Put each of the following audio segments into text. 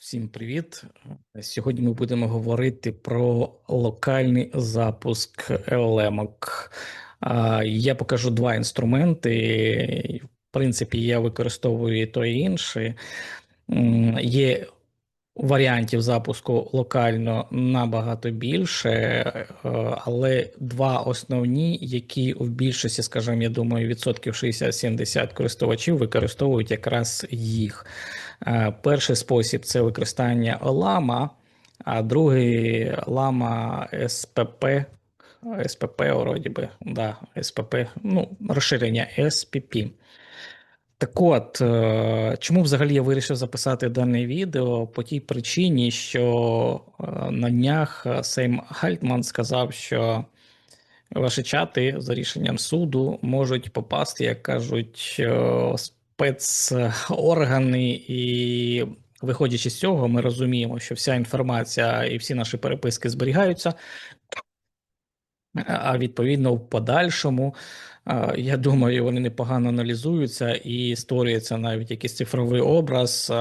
Всім привіт! Сьогодні ми будемо говорити про локальний запуск LLM. Я покажу два інструменти. В принципі, я використовую і той і інший. Є варіантів запуску локально набагато більше, е, але два основні, які в більшості, скажімо, я думаю, відсотків 60-70 користувачів використовують якраз їх. Е, перший спосіб це використання лама, а другий лама СПП. СПП, вроді би, да, СПП, ну, розширення СПП. Так от, е, чому взагалі я вирішив записати дане відео? По тій причині, що е, на днях Сейм Гальтман сказав, що ваші чати за рішенням суду можуть попасти, як кажуть, е, спецоргани, і виходячи з цього, ми розуміємо, що вся інформація і всі наші переписки зберігаються. А відповідно, в подальшому я думаю, вони непогано аналізуються і створюється навіть якийсь цифровий образ.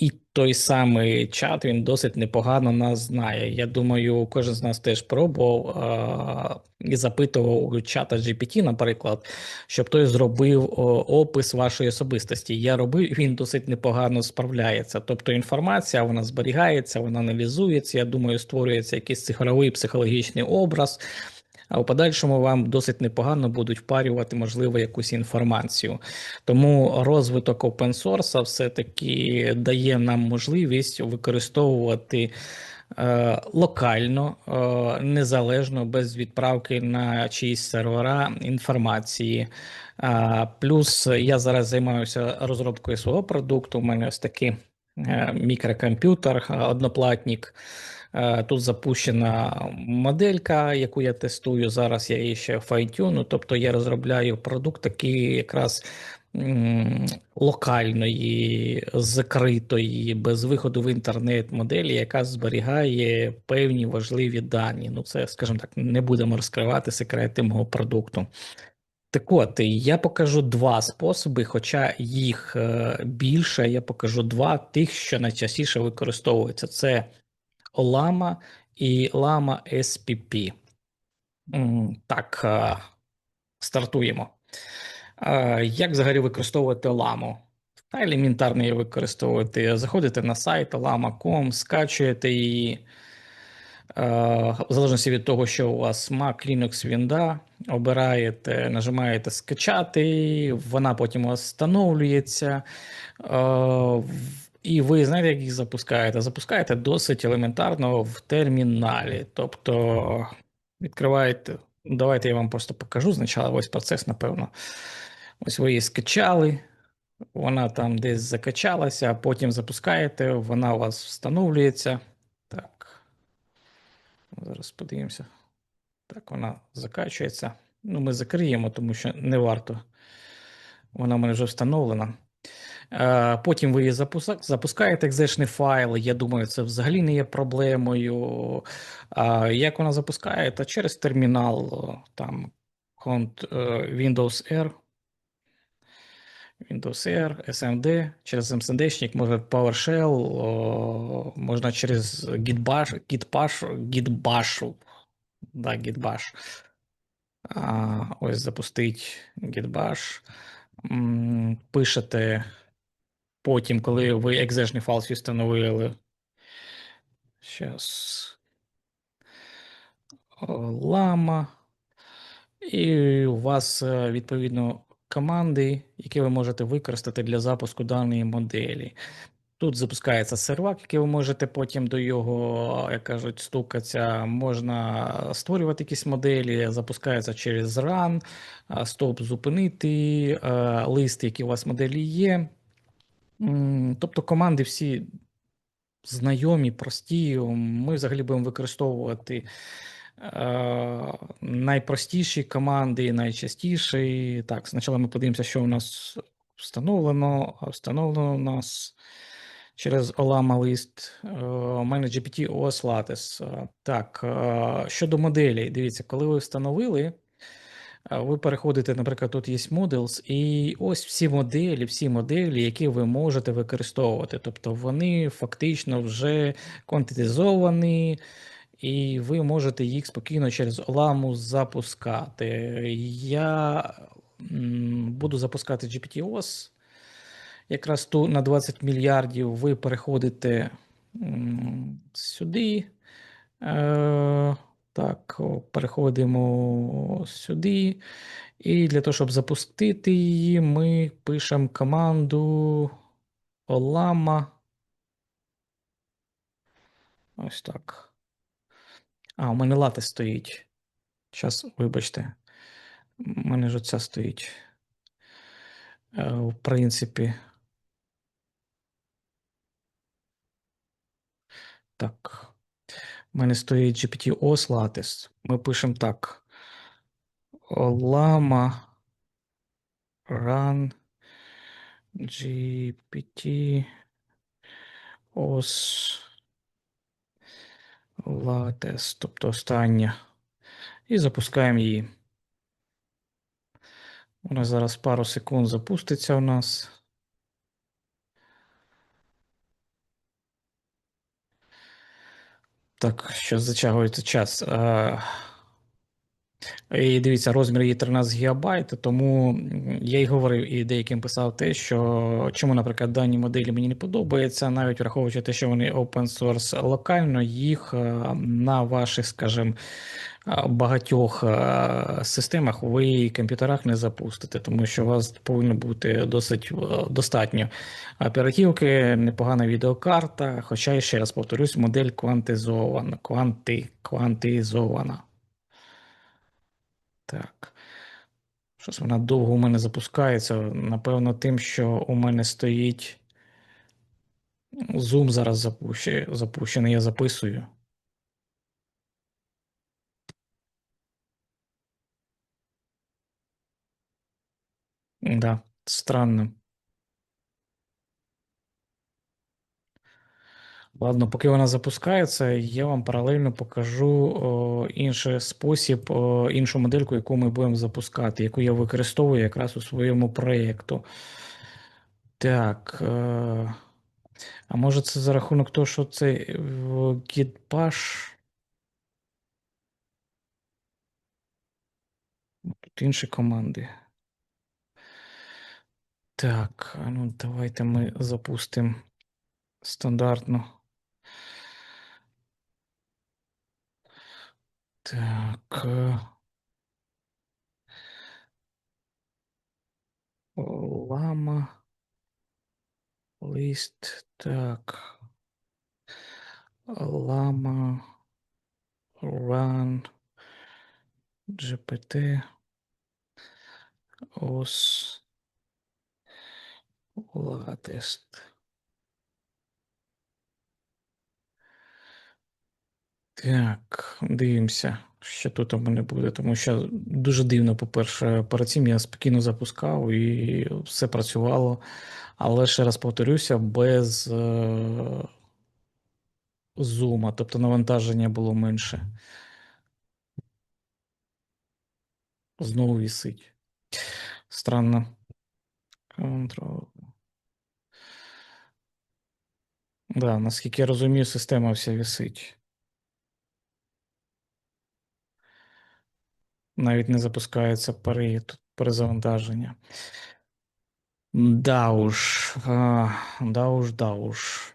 І той самий чат він досить непогано нас знає. Я думаю, кожен з нас теж пробував і запитував у чата GPT, наприклад, щоб той зробив опис вашої особистості. Я робив, він досить непогано справляється. Тобто інформація вона зберігається, вона аналізується. Я думаю, створюється якийсь цифровий психологічний образ а у подальшому вам досить непогано будуть впарювати, можливо, якусь інформацію. Тому розвиток source все-таки дає нам можливість використовувати. Е, локально, е, незалежно без відправки на чиїсь сервера інформації. Плюс я зараз займаюся розробкою свого продукту. У мене ось такий е, мікрокомп'ютер, одноплатник. Е, тут запущена моделька, яку я тестую. Зараз я її ще файтюну, тобто я розробляю продукт такий якраз локальної, закритої, без виходу в інтернет моделі, яка зберігає певні важливі дані. Ну, це, скажімо так, не будемо розкривати секрети мого продукту. Так от, я покажу два способи, хоча їх е, більше, я покажу два тих, що найчастіше використовуються. Це Лама і Лама SPP. Так, е, стартуємо. Е, як взагалі використовувати ламу? Та елементарно її використовувати. Заходите на сайт lama.com, скачуєте її. Е, в залежності від того, що у вас Mac, Linux, Windows, обираєте, нажимаєте скачати, вона потім встановлюється. І ви знаєте, як їх запускаєте? Запускаєте досить елементарно в терміналі. Тобто відкриваєте. Давайте я вам просто покажу спочатку ось процес, напевно. Ось ви її скачали, вона там десь закачалася, а потім запускаєте, вона у вас встановлюється. Так. Зараз подивимося. Так, вона закачується. Ну, ми закриємо, тому що не варто. Вона в мене вже встановлена. Е, потім ви її запускаєте екзешний файл. Я думаю, це взагалі не є проблемою. Як вона запускає? Та через термінал там е, Windows R. Windows R, SMD, через SMD, може PowerShell, можна через Gitbash, Gitbash, Gitbash, да, Gitbash. Ось запустить Gitbash. Пишете Потім, коли ви екзешний файл встановили. Зараз. Лама. І у вас, е, відповідно, команди, які ви можете використати для запуску даної моделі. Тут запускається сервак, який ви можете потім до його, як кажуть, стукатися. Можна створювати якісь моделі, запускається через run, стоп зупинити, е, лист, які у вас моделі є. Тобто команди всі знайомі, прості. Ми взагалі будемо використовувати е, найпростіші команди, найчастіші. Так, спочатку ми подивимося, що у нас встановлено. Встановлено у нас через Olama лист. Е, у мене GPT OS Lattice. Так, е, щодо моделей, дивіться, коли ви встановили. Ви переходите, наприклад, тут є Models, і ось всі моделі, всі моделі, які ви можете використовувати. Тобто вони фактично вже квантитизовані, і ви можете їх спокійно через Оламу запускати. Я буду запускати GPT-OS. Якраз ту на 20 мільярдів ви переходите сюди. Так, переходимо сюди. І для того, щоб запустити її, ми пишемо команду Olama. Ось так. А, у мене лати стоїть. Зараз, вибачте. У мене ж оця стоїть. Е, в принципі. Так. У мене стоїть GPT-OS Lattice. Ми пишемо так. Lama Run GPT OS Lattice, тобто остання. І запускаємо її. Вона зараз пару секунд запуститься у нас. Так, що затягується час. І дивіться, розмір її 13 ГБ, тому я й говорив і деяким писав те, що чому, наприклад, дані моделі мені не подобаються, навіть враховуючи те, що вони open source локально, їх на ваших, скажімо, багатьох системах ви комп'ютерах не запустите, тому що у вас повинно бути досить достатньо оперативки, непогана відеокарта. Хоча ще раз повторюсь, модель квантизована, кванти, квантизована. Так. Щось вона довго у мене запускається. Напевно, тим, що у мене стоїть. Zoom зараз запущений, я записую. Да, странно. Ладно, поки вона запускається, я вам паралельно покажу о, інший спосіб, о, іншу модельку, яку ми будемо запускати, яку я використовую якраз у своєму проєкту. Так. Е, а може це за рахунок того, що це Gitbash? Тут інші команди. Так, ну давайте ми запустимо стандартно. Так. Е, лама. Лист. Так. Лама. Run. GPT. Ос. Latest. Так, дивимося, що тут у мене буде, тому що дуже дивно, по-перше, перед цим я спокійно запускав і все працювало. Але ще раз повторюся, без е, зума, тобто навантаження було менше. Знову вісить. Странно. Control. Да, наскільки я розумію, система вся висить. Навіть не запускається пере, перезавантаження. Да уж, да уж, да уж.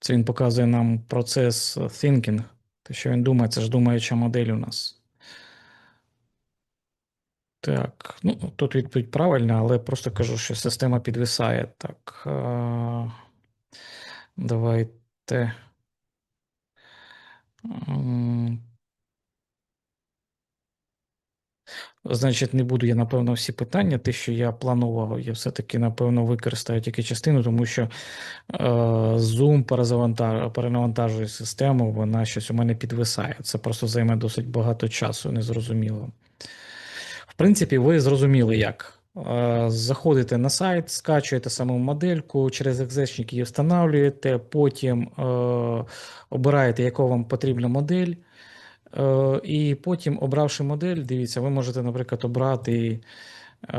Це він показує нам процес thinking. Те, що він думає, це ж думаюча модель у нас. Так, ну тут відповідь правильна, але просто кажу, що система підвисає. Так. Давайте. Значить, не буду я, напевно, всі питання. Те, що я планував, я все-таки, напевно, використаю тільки частину, тому що е, Zoom перенавантажує систему, вона щось у мене підвисає. Це просто займе досить багато часу, незрозуміло. В принципі, ви зрозуміли, як. Е, Заходите на сайт, скачуєте саму модельку, через екзешник її встановлюєте, потім е, обираєте, яка вам потрібна модель. Е, І потім, обравши модель, дивіться, ви можете, наприклад, обрати е,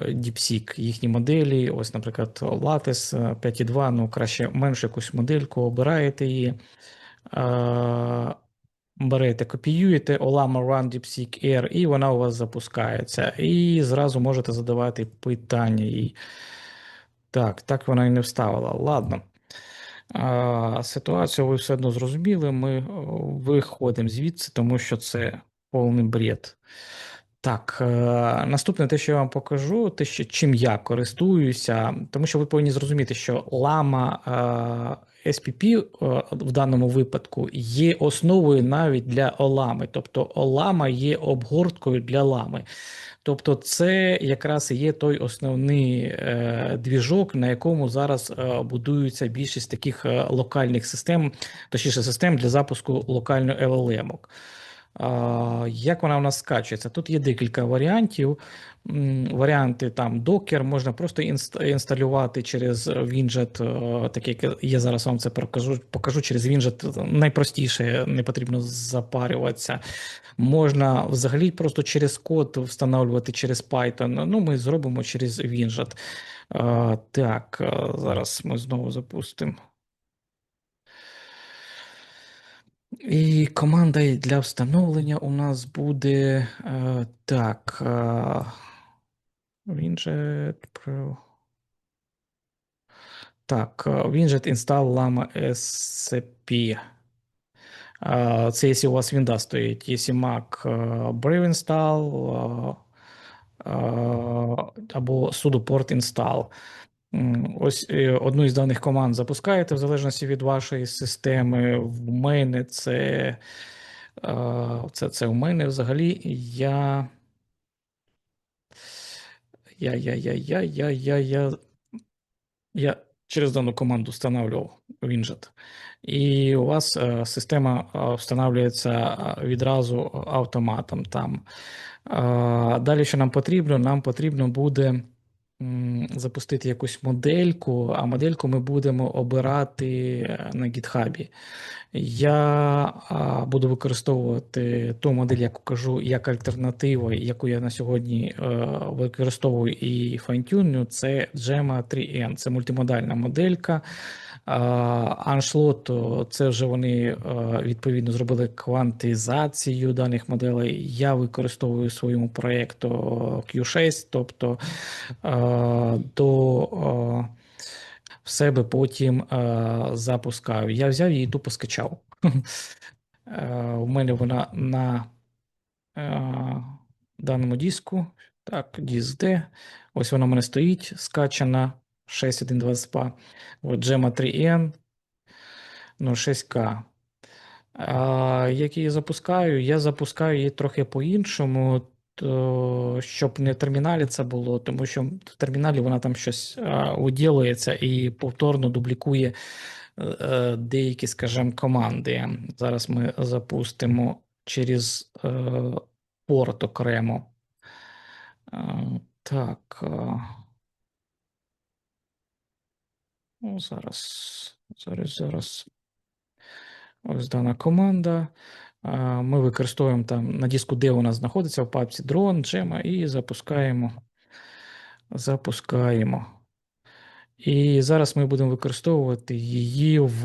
DeepSeek, їхні моделі. Ось, наприклад, Lattice 5.2, ну краще меншу якусь модельку, обираєте її. е, Берете, копіюєте Olama Run DeepSeek Air, і вона у вас запускається. І зразу можете задавати питання їй. Так, так вона і не вставила. Ладно. Ситуацію ви все одно зрозуміли. Ми виходимо звідси, тому що це повний бред. Так, е, наступне те, що я вам покажу, те, що чим я користуюся, тому що ви повинні зрозуміти, що Lama е, SPP е, в даному випадку є основою навіть для Олами. Тобто Олама є обгорткою для лами. Тобто, це якраз і є той основний двіжок, на якому зараз будуються більшість таких локальних систем, точніше систем для запуску локальної LLM. Як вона у нас скачується? Тут є декілька варіантів. Варіанти там Docker, можна просто інсталювати через е, так як я зараз вам це покажу, покажу через Winjet. Найпростіше, не потрібно запарюватися. Можна взагалі просто через код встановлювати через Python. Ну, ми зробимо через Winjet. Е, Так, е, зараз ми знову запустимо. І команда для встановлення у нас буде е, так. Е, Winjet Pro. Так, е, Winjet Install Lama SCP. Е, Це якщо у вас Windows стоїть, якщо Mac е, Brave Install е, е, або sudo port install. Ось е, одну із даних команд запускаєте в залежності від вашої системи. В мене це, е, це, це у мене взагалі я. Я, я, я, я, я, я, я, я через дану команду встановлював Winjet. І у вас е, система встановлюється відразу автоматом там. Далі, що нам потрібно? Нам потрібно буде запустити якусь модельку, а модельку ми будемо обирати е, на гітхабі. Я буду використовувати ту модель, яку кажу, як альтернативу, яку я на сьогодні е, використовую і файнтюню, це Gemma 3N. Це мультимодальна моделька. Аншлот це вже вони е, відповідно зробили квантизацію даних моделей. Я використовую в своєму проєкту Q6, тобто е, до. е, в себе потім запускаю. Я взяв її тупо скачав. У мене вона на даному диску. Так, диск D. Ось вона в мене стоїть, скачана 6.1.22. От Gemma 3N 06K. А, як її запускаю? Я запускаю її трохи по-іншому, то, щоб не в терміналі це було, тому що в терміналі вона там щось а, уділується і повторно дублікує е, е, деякі, скажімо, команди. Зараз ми запустимо через е, порт окремо. Е, так. е, ну, зараз, зараз, зараз. Ось дана команда. Ми використовуємо там на диску, де вона знаходиться в папці дрон, джема, і запускаємо. Запускаємо. І зараз ми будемо використовувати її в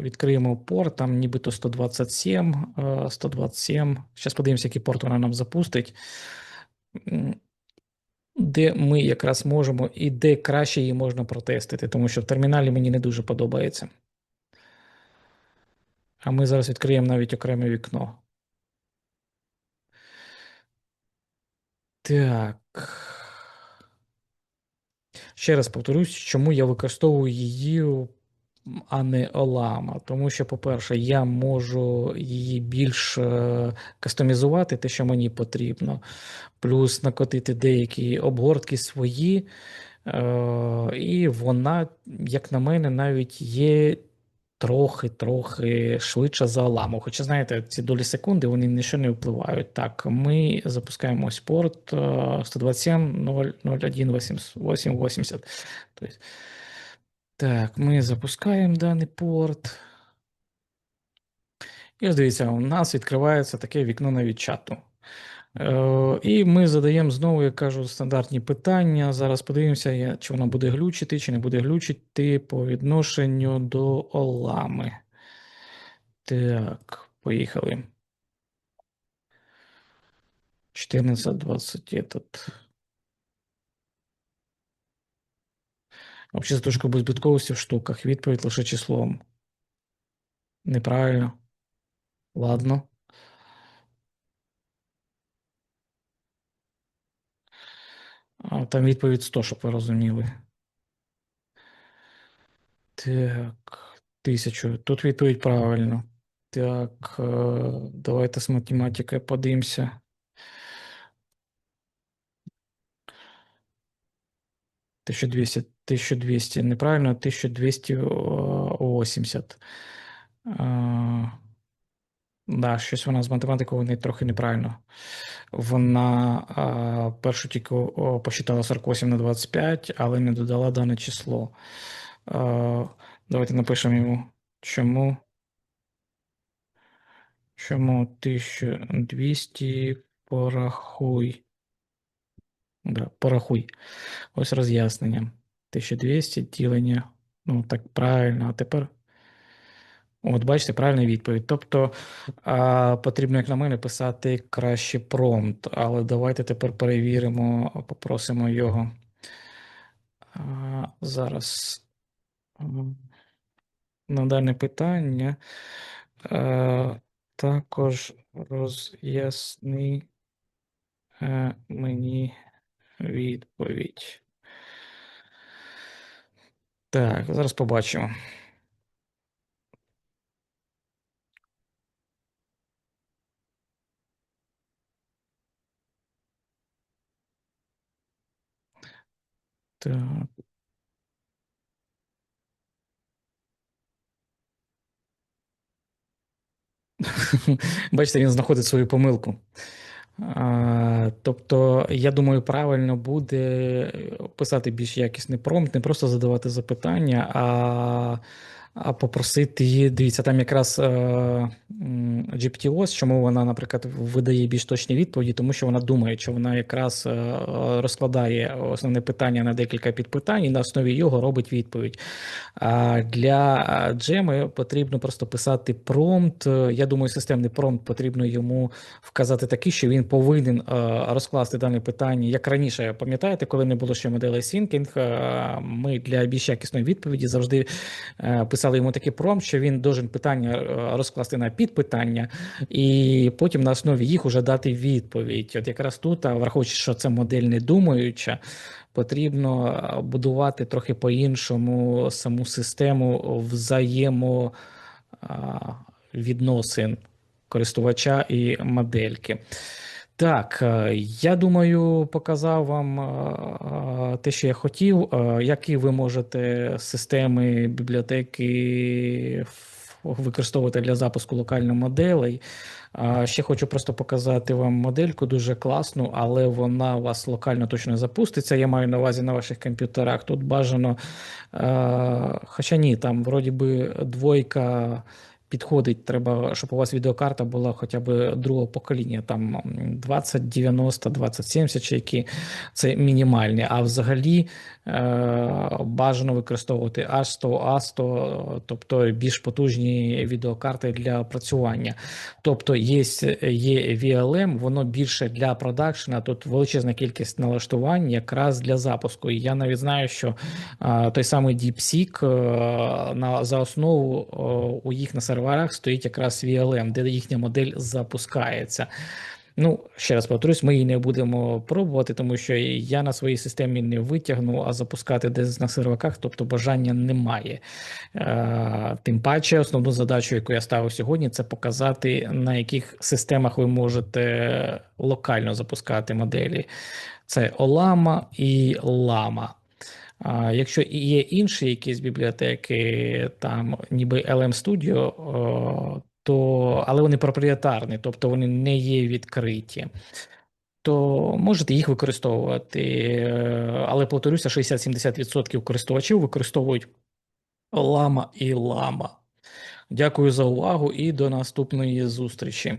відкриємо порт, там нібито 127, е, 127. Зараз подивимося, який порт вона нам запустить. Де ми якраз можемо і де краще її можна протестити, тому що в терміналі мені не дуже подобається. А ми зараз відкриємо навіть окреме вікно. Так. Ще раз повторюсь, чому я використовую її а не Олама. Тому що, по-перше, я можу її більш е, кастомізувати, те, що мені потрібно, плюс накотити деякі обгортки свої. Е, І вона, як на мене, навіть є трохи-трохи швидше за Оламу. Хоча, знаєте, ці долі секунди вони нічого не впливають. Так, ми запускаємо ось порт 127 01 880. Тобто, так, ми запускаємо даний порт. І ось дивіться, у нас відкривається таке вікно навіть чату. Е, І ми задаємо знову, як кажу, стандартні питання. Зараз подивимося, чи вона буде глючити, чи не буде глючити по відношенню до Олами. Так, поїхали. 14.20 этот. За точку безбитковості в штуках. Відповідь лише числом. Неправильно. Ладно. Там відповідь 100, щоб ви розуміли. Так, тисячу. Тут відповідь правильно. Так, е, давайте з математикою подивимося. Тисяча двісті, тисяча двісті, неправильно, тисяча двісті восімдесят. Да, щось вона з математикою не трохи неправильно. Вона першу тільки посчитала 48 на 25, але не додала дане число. Давайте напишемо йому, чому. Чому 1200 порахуй. Да, порахуй. Ось роз'яснення. 1200 ділення. Ну, так правильно, а тепер. От, бачите, правильна відповідь. Тобто а, потрібно, як на мене, писати краще промпт, але давайте тепер перевіримо, попросимо його. А, Зараз на дане питання. А, також роз'ясни а, мені відповідь. Так, зараз побачимо. Так. Бачите, він знаходить свою помилку. Тобто, я думаю, правильно буде писати більш якісний промпт, не просто задавати запитання, а попросити її, дивіться, там якраз е, GPTOS, чому вона, наприклад, видає більш точні відповіді, тому що вона думає, що вона якраз е, розкладає основне питання на декілька підпитань і на основі його робить відповідь. А для Джеми потрібно просто писати промпт. Я думаю, системний промпт потрібно йому вказати такий, що він повинен е, розкласти дане питання. Як раніше, пам'ятаєте, коли не було ще моделей е, ми для більш якісної відповіді завжди е, писали написали йому такий промпт, що він должен питання е, розкласти на підпитання, і потім на основі їх уже дати відповідь. От якраз тут, враховуючи, що це модель не думаюча, потрібно е, будувати трохи по-іншому саму систему взаємовідносин користувача і модельки. Так, е, я думаю, показав вам е, те, що я хотів. Е, які ви можете системи бібліотеки використовувати для запуску локальних моделей. Ще хочу просто показати вам модельку дуже класну, але вона у вас локально точно запуститься. Я маю на увазі на ваших комп'ютерах. Тут бажано, хоча ні, там вроді би двойка підходить. Треба, щоб у вас відеокарта була хоча б другого покоління, там 2090, 2070 чи які це мінімальні. А взагалі бажано використовувати H100, A100, тобто більш потужні відеокарти для працювання. Тобто є є VLM, воно більше для продакшена. Тут величезна кількість налаштувань якраз для запуску. І я навіть знаю, що е, той самий DeepSeek е, на за основу у їх на серверах стоїть якраз VLM, де їхня модель запускається. Ну, ще раз повторюсь, ми її не будемо пробувати, тому що я на своїй системі не витягну, а запускати десь на серваках, тобто бажання немає. Е, Тим паче, основну задачу, яку я ставив сьогодні, це показати, на яких системах ви можете локально запускати моделі. Це Olama і Lama. Якщо є інші якісь бібліотеки, там ніби LM Studio, о, то, але вони проприєтарні, тобто вони не є відкриті, то можете їх використовувати. Е, Але повторюся, 60-70% користувачів використовують лама і лама. Дякую за увагу і до наступної зустрічі.